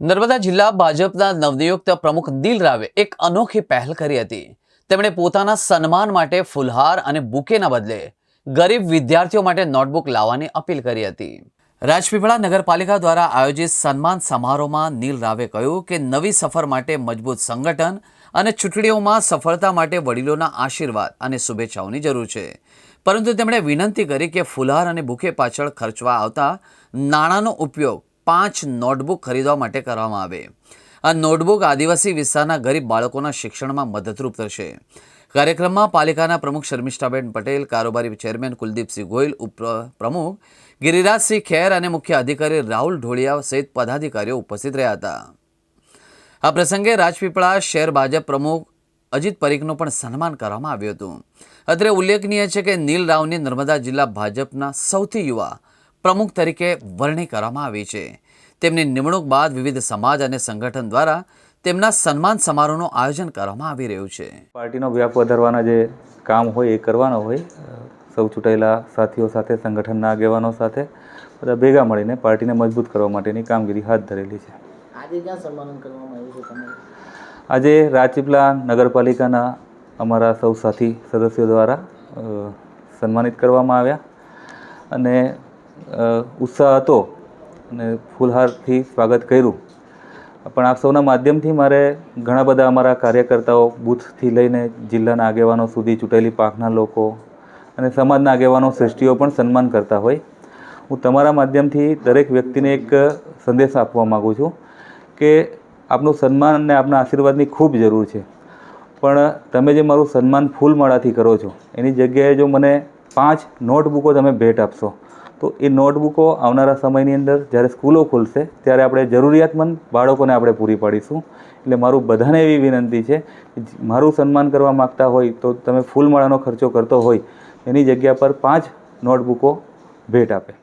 નર્મદા જિલ્લા ભાજપના નવનિયુક્ત પ્રમુખ દિલ રાવે એક અનોખી પહેલ કરી હતી. તેમણે પોતાના સન્માન માટે ફુલહાર અને બુકેના બદલે ગરીબ વિદ્યાર્થીઓ માટે નોટબુક લાવવાની અપીલ કરી હતી. રાજપીપળા નગરપાલિકા દ્વારા આયોજિત સન્માન સમારોહમાં નીલ રાવે કહ્યું કે નવી સફર માટે મજબૂત સંગઠન અને ચૂંટણીઓમાં સફળતા માટે વડીલોના આશીર્વાદ અને શુભેચ્છાઓની જરૂર છે. પરંતુ તેમણે વિનંતી કરી કે ફુલહાર અને બુકે પાછળ ખર્ચવા આવતા નાણાંનો ઉપયોગ પાંચ નોટબુક ખરીદવા માટે કરવામાં આવે. આ નોટબુક આદિવાસી વિસ્તારના ગરીબ બાળકોના શિક્ષણમાં મદદરૂપ થશે. કાર્યક્રમમાં પાલિકાના પ્રમુખ શર્મિષ્ઠાબેન પટેલ, કારોબારી ચેરમેન કુલદીપસિંહ ગોયલ, ઉપ પ્રમુખ ગિરિરાજસિંહ ખેર અને મુખ્ય અધિકારી રાહુલ ઢોળિયા સહિત પદાધિકારીઓ ઉપસ્થિત રહ્યા હતા. આ પ્રસંગે રાજપીપળા શહેર ભાજપ પ્રમુખ અજીત પરીખનું પણ સન્માન કરવામાં આવ્યું હતું. અત્રે ઉલ્લેખનીય છે કે નીલ રાવની નર્મદા જિલ્લા ભાજપના સૌથી યુવા પ્રમુખ તરીકે વરણી કરવામાં આવી છે. તેમની નિમણૂક બાદ વિવિધ સમાજ અને સંગઠન દ્વારા તેમના સન્માન સમારોહનું આયોજન કરવામાં આવી રહ્યું છે. પાર્ટીનો વ્યાપ વધારવાના જે કામ હોય એ કરવાનો હોય સૌ ચૂંટાયેલા સાથીઓ સાથે સંગઠનના આગેવાનો સાથે બધા ભેગા મળીને પાર્ટીને મજબૂત કરવા માટેની કામગીરી હાથ ધરેલી છે. આજે ક્યાં સન્માન કરવામાં આવ્યું છે તમારું આજે રાજપીપળા નગરપાલિકાના અમારા સૌ સાથી સદસ્યો દ્વારા સન્માનિત કરવામાં આવ્યા. અને ઉત્સાહ હતો અને ફૂલહારથી સ્વાગત કર્યું. પણ આપ સૌના માધ્યમથી મારે ઘણા બધા અમારા કાર્યકર્તાઓ બૂથથી લઈને જિલ્લાના આગેવાનો સુધી ચૂંટાયેલી પાકના લોકો અને સમાજના આગેવાનો, શ્રેષ્ઠીઓ પણ સન્માન કરતા હોય. હું તમારા માધ્યમથી દરેક વ્યક્તિને એક સંદેશ આપવા માગું છું કે આપનું સન્માન અને આપના આશીર્વાદની ખૂબ જરૂર છે. પણ તમે જે મારું સન્માન ફૂલમાળાથી કરો છો, એની જગ્યાએ જો મને પાંચ નોટબુકો તમે ભેટ આપશો તો એ નોટબુકો આવનારા સમયની અંદર જ્યારે સ્કૂલો ખુલશે, ત્યારે આપણે જરૂરિયાતમંદ બાળકોને આપણે પૂરી પાડીશું. એટલે મારું બધાને એવી વિનંતી છે મારું સન્માન કરવા માગતા હોય તો તમે ફૂલમાળાનો ખર્ચો કરતો હોય, એની જગ્યા પર પાંચ નોટબુકો ભેટ આપે.